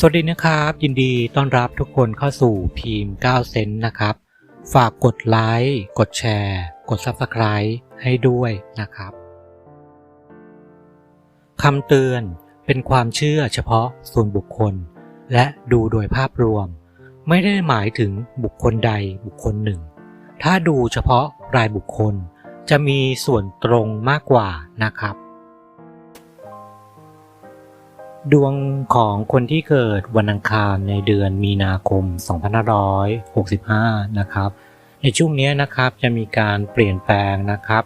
สวัสดีนะครับ ยินดีต้อนรับทุกคนเข้าสู่พีม9เซนต์นะครับ ฝากกดไลค์กดแชร์ กด Subscribe ให้ด้วยนะครับคำเตือนเป็นความเชื่อเฉพาะส่วนบุคคล และดูโดยภาพรวม ไม่ได้หมายถึงบุคคลใดบุคคลหนึ่ง ถ้าดูเฉพาะรายบุคคล จะมีส่วนตรงมากกว่านะครับ ดวงของคนที่เกิดวันอังคารในเดือนมีนาคม 2565 นะครับ ในช่วงนี้นะครับจะมีการเปลี่ยนแปลงนะครับ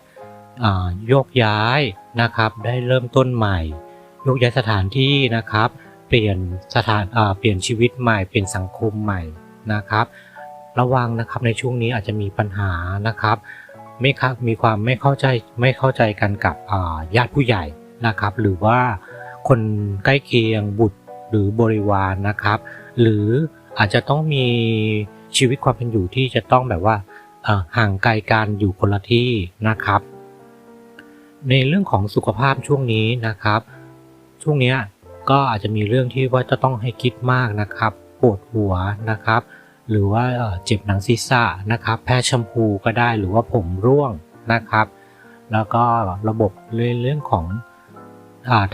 โยกย้ายนะครับได้เริ่มต้นใหม่โยกย้ายสถานที่นะครับ เปลี่ยนสถานเปลี่ยนชีวิตใหม่เปลี่ยนสังคมใหม่นะครับ ระวังนะครับในช่วงนี้อาจจะมีปัญหานะครับไม่ครับมีความไม่เข้าใจไม่เข้าใจกันกับญาติผู้ใหญ่นะครับ หรือว่า คนใกล้เคียงบุตรหรือบริวารนะครับ หรืออาจจะต้องมีชีวิตความเป็นอยู่ที่จะต้องแบบว่าห่างไกลกันอยู่คนละที่นะครับ ในเรื่องของสุขภาพช่วงนี้นะครับ ช่วงนี้ก็อาจจะมีเรื่องที่ว่าจะต้องให้คิดมากนะครับ ปวดหัวนะครับ หรือว่าเจ็บหนังศีรษะนะครับ แพ้แชมพูก็ได้หรือว่าผมร่วงนะครับ แล้วก็ระบบเรื่องของ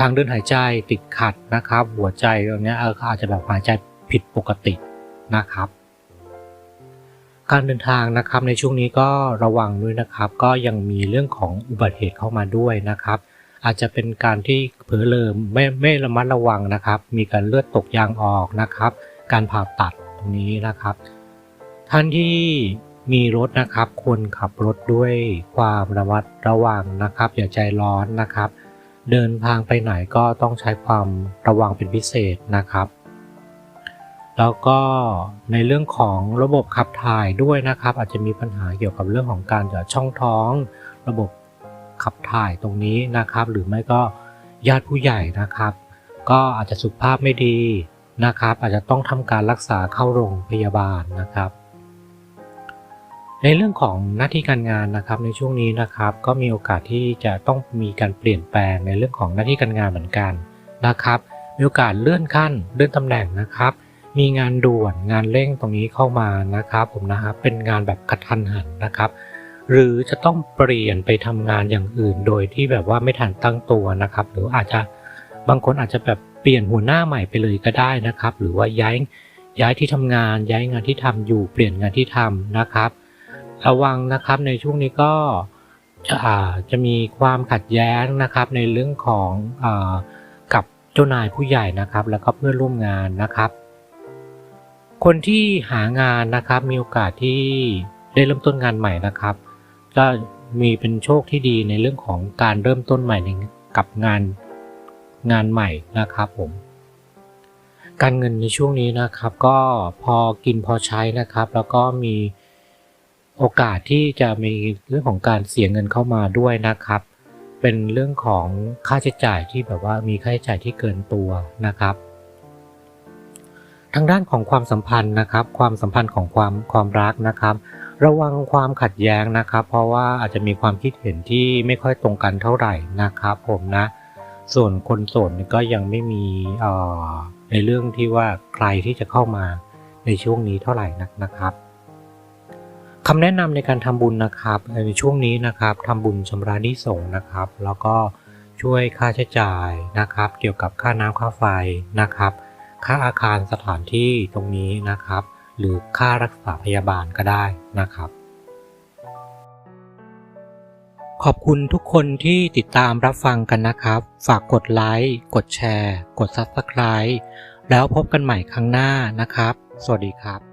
ทางเดินหายใจติดขัดนะครับ หัวใจตรงนี้เอออาจจะแบบหายใจผิดปกตินะครับ การเดินทางนะครับในช่วงนี้ก็ระวังด้วยนะครับ ก็ยังมีเรื่องของอุบัติเหตุเข้ามาด้วยนะครับ อาจจะเป็นการที่เผลอเลิมไม่ไม่ระมัดระวังนะครับ มีการเลือดตกยางออกนะครับ การผ่าตัดตรงนี้นะครับ ท่านที่มีรถนะครับควรขับรถด้วยความระมัดระวังนะครับ อย่าใจร้อนนะครับ เดินทางไปไหนก็ต้องใช้ความระวังเป็นพิเศษนะครับ แล้วก็ในเรื่องของระบบขับถ่ายด้วยนะครับ อาจจะมีปัญหาเกี่ยวกับเรื่องของการเจะช่องท้อง ระบบขับถ่ายตรงนี้นะครับ หรือไม่ก็ญาติผู้ใหญ่นะครับ ก็อาจจะสุขภาพไม่ดีนะครับ อาจจะต้องทำการรักษาเข้าโรงพยาบาลนะครับ ในเรื่องของหน้าที่การงานนะครับในช่วงนี้นะครับ ก็มีโอกาสที่จะต้องมีการเปลี่ยนแปลงในเรื่องของหน้าที่การงานเหมือนกันนะครับ มีโอกาสเลื่อนขั้นเลื่อนตำแหน่งนะครับ มีงานด่วนงานเร่งตรงนี้เข้ามานะครับผมนะครับเป็นงานแบบกระทันหันนะครับ หรือจะต้องเปลี่ยนไปทำงานอย่างอื่น โดยที่แบบว่าไม่ทันตั้งตัวนะครับ หรืออาจจะบางคนอาจจะแบบเปลี่ยนหัวหน้าใหม่ไปเลยก็ได้นะครับ หรือว่าย้ายย้ายที่ทำงาน ย้ายงานที่ทำอยู่เปลี่ยนงานที่ทำนะครับ ระวังนะครับในช่วงนี้ก็จะจะมีความขัดแย้งนะครับในเรื่องของอกับเจ้านายผู้ใหญ่นะครับ แล้วก็เพื่อนร่วมงานนะครับ คนที่หางานนะครับมีโอกาสที่ได้เริ่มต้นงานใหม่นะครับ ก็มีเป็นโชคที่ดีในเรื่องของการเริ่มต้นใหม่กับงานงานใหม่นะครับผมการเงินในช่วงนี้นะครับ ก็พอกินพอใช้นะครับ แล้วก็มี โอกาสที่จะมีเรื่องของการเสียเงินเข้ามาด้วยนะครับ เป็นเรื่องของค่าใช้จ่ายที่แบบว่ามีค่าใช้จ่ายที่เกินตัวนะครับ ทางด้านของความสัมพันธ์นะครับ ความสัมพันธ์ของความความรักนะครับ ระวังความขัดแย้งนะครับ เพราะว่าอาจจะมีความคิดเห็นที่ไม่ค่อยตรงกันเท่าไหร่นะครับ ผมนะ ส่วนคนโสดก็ยังไม่มีเอ่อในเรื่องที่ว่าใครที่จะเข้ามาในช่วงนี้เท่าไหร่นักนะครับ คำแนะนำในการทำบุญนะครับในช่วงนี้นะครับทำบุญชำระหนี้สงนะครับ แล้วก็ช่วยค่าใช้จ่ายนะครับ เกี่ยวกับค่าน้ำค่าไฟนะครับ ค่าอาคารสถานที่ตรงนี้นะครับ หรือค่ารักษาพยาบาลก็ได้นะครับ ขอบคุณทุกคนที่ติดตามรับฟังกันนะครับ ฝากกดไลค์ กดแชร์ กด Subscribe แล้วพบกันใหม่ครั้งหน้านะครับ สวัสดีครับ